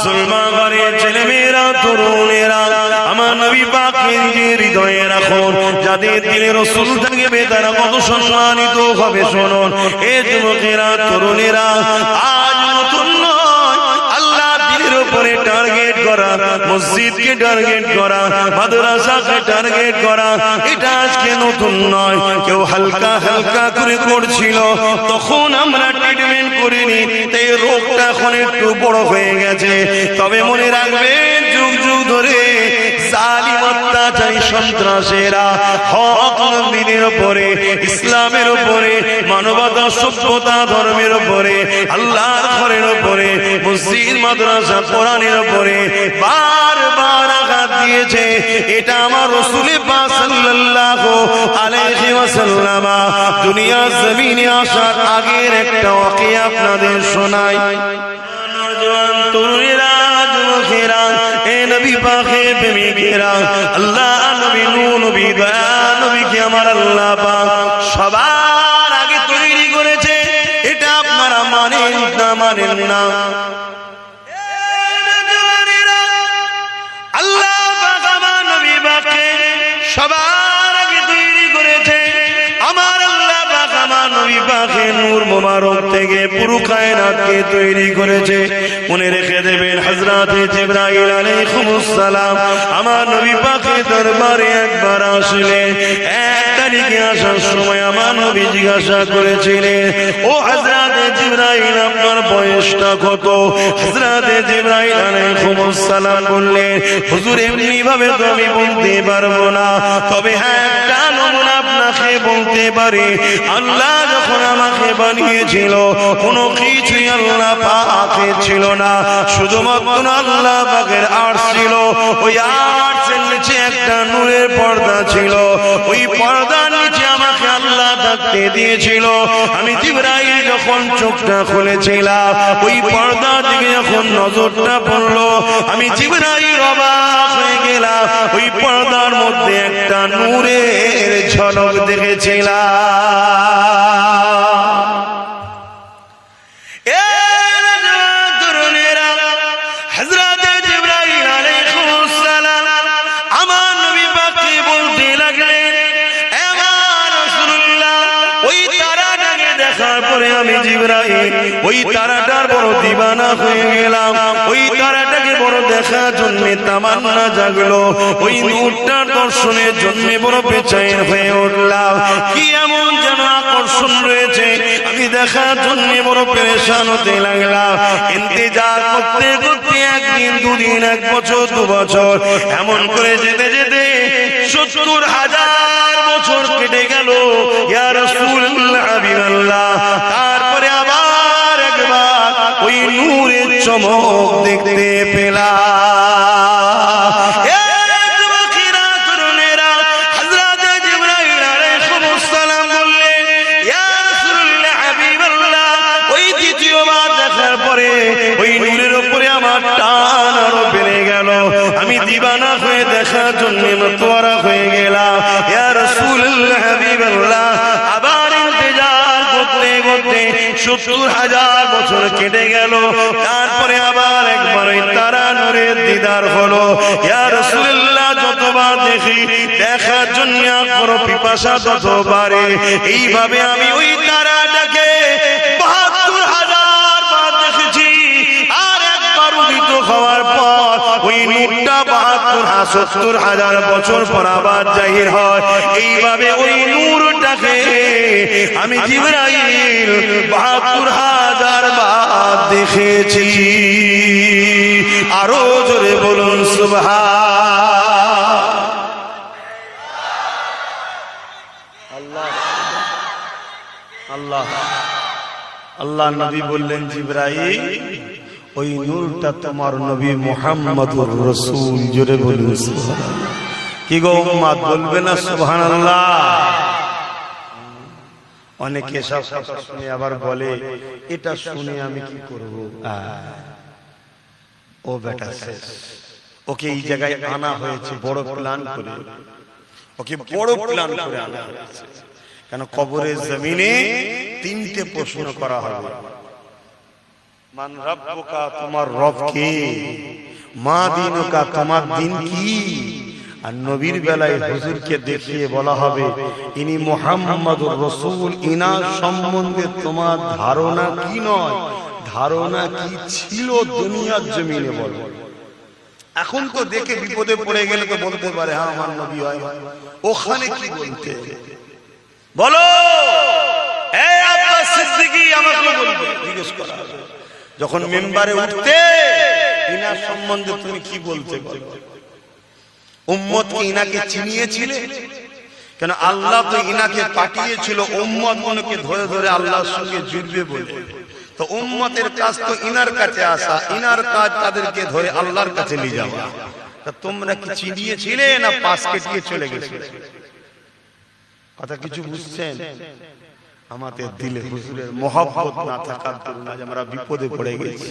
মুসলমান ঘরে ছেলে মেয়েরা তরুণেরা, আমার নবী পাক নিজের হৃদয়ে রাখুন। যাদের দিলে রসুল থাকবে তারা কত সম্মানিত হবে, শুনুন। এ যুবকেরা, তরুণেরা আজ মসজিদকে টার্গেট করা, মাদ্রাসাকে টার্গেট করা, এটা আজকে নতুন নয়। কেউ হালকা হালকা করে করছিল, তখন আমরা ট্রিটমেন্ট করিনি, তাই রোগটা এখন একটু বড় হয়ে গেছে। তবে মনে রাখবেন, যুগ যুগ ধরে অত্যাচারী সন্ত্রাসেরা। হক নবীদের উপরে, ইসলামের উপরে, মানবতা, সভ্যতা, ধর্মের উপরে, আল্লাহর ঘরের উপরে, মসজিদ, মাদ্রাসা, কোরআনের উপরে বারবার আঘাত দিয়েছে। এটা আমার রসুলে সাল্লাল্লাহু আলাইহি ওয়াসাল্লাম। দুনিয়া জমিনে আসার আগের একটা ওয়াকিয়া আপনাদের শোনাই। নওজোয়ান তরুণেরা যুবকেরা এ নবী পাকে প্রেমিকেরা আল্লাহ, নবী নূ নবী দয়া নবীকে আমার আল্লাহ পাক? সবার আগে তৈরি করেছে, এটা আপনারা মানেন না মানেন না। আল্লাহ আমার নবী পাককে সবার মোবারক থেকে পুরো কায়নাতকে তৈরি করেছে। মনে রেখে দেবেন, হযরতে জিবরাইল আলাইহিস সালাম আমার নবী পাকে দরবারে একবার আসলে, এক তারিখে আসার সময় আমার নবী জিজ্ঞাসা করেছিলেন, ও হযরতে জিবরাইল, আপনার বয়সটা কত? হযরতে জিবরাইল আলাইহিস সালাম বললেন, হুজুর এমনি ভাবে তো আমি বলতে পারব না। তবে হ্যাঁ বলতে পারি, আল্লাহ যখন আমাকে বানিয়েছিল, কোনো কিছুই আল্লাহ পাকে ছিল না। শুধুমাত্র আল্লাহ পাকের আর্ট ছিল। ওই আর্টসের নিচে একটা নূরের পর্দা ছিল। ওই পর্দার নিচে আমাকে আল্লাহ থাকতে দিয়েছিল। আমি জিবরাইল যখন চোখটা খুলেছিলাম, ওই পর্দা দিকে যখন নজরটা পড়ল, আমি জিবরাইল অবাক হয়ে গেলাম। ওই পর্দার মধ্যে একটা নূরের ঝলক দেখেছিলাম। এ তরুণেরা, হযরতে জিবরাইল আলাইহিস সালাম আমার নবী পাককে বলতে লাগলেন, "এ আমার রাসূলুল্লাহ, ওই তারাটার বড় দিবানা হয়ে গেলাম ওই তারাটাকে বড় দেখার জন্য তামান্না জাগলো। ওই নূরটার দর্শনের জন্য বড় বেচাইন হয়ে উঠলাম কি এমন যেন আকর্ষণ রয়েছে, আমি দেখার জন্য বড় পেরেশান হতে লাগলাম ইন্তজার করতে করতে একদিন, দুদিন, এক বছর, দু বছর, এমন করে যেতে যেতে সত্তর হাজার বছর কেটে গেল। ইয়া রাসূলুল্লাহ তারপরে আবার একবার ওই নূরের চমক কেটে গেল। তারপরে আবার একবার ওই তারা নূরের দিদার হলো। ইয়া রাসূলুল্লাহ, যতবার দেখি, দেখার জন্য বড় পিপাসা ততবারে। এইভাবে আমি ওই তারাটাকে সত্তর হাজার বছর পর আবার জাহির হয়। এইভাবে ওই নূরটাকে আমি জিবরাইল বাহাত্তর হাজার বার দেখেছি। আরও জোরে বলুন সুবহা আল্লাহ। আল্লাহ। নবী বললেন জিব্রাইল ওই নূরটা তোমার নবী মুহাম্মদুর রাসূল। জোরে বলুন কি গো উম্মাদ বলবে না সুবহানাল্লাহ? অনেকে সব কথা শুনে আবার বলে এটা শুনে আমি কি করব? ও বেটা শেষ। ওকে এই জায়গায় আনা হয়েছে বড় প্ল্যান করে। ওকে বড় প্ল্যান করে আনা হয়েছে। কেন? কবরের জমিনে তিনটে প্রশ্ন করা হবে। মান রব্বুকা তোমার রব কে মা দিনুকা তোমার দিন কি? আর নবীর বেলায় হুজুরকে দেখিয়ে বলা হবে, ইনি মোহাম্মদুর রসুল, ইনার সম্বন্ধে তোমার ধারণা কি নয়? ধারণা কি ছিল দুনিয়ার জমিনে বল। এখন তো দেখে বিপদে পড়ে গেলে তো বলতে পারে হ্যাঁ আমার নবী হয়। ওখানে কি বলতে? বলো! যখন মেম্বারে উঠতে, ইনার সম্বন্ধে তুমি কি বলতে বলো উম্মত কি ইনাকে চিনিয়েছিলে? কেন আল্লাহ তো ইনাকে পাঠিয়েছিল উম্মত মনকে ধরে ধরে আল্লাহর সঙ্গে জুড়বে বলে তো উম্মতের কাজ তো ইনার কাছে আসা ইনার কাজ তাদেরকে ধরে আল্লাহর কাছে নিয়ে যাওয়া। তা তোমরা কি চিনিয়েছিলে না পাশ কেটিয়ে চলে গেছে কথা কিছু বুঝছেন? আমাদের দিলে হুজুরের মহব্বত না থাকার আজ আমরা বিপদে পড়ে গেছি।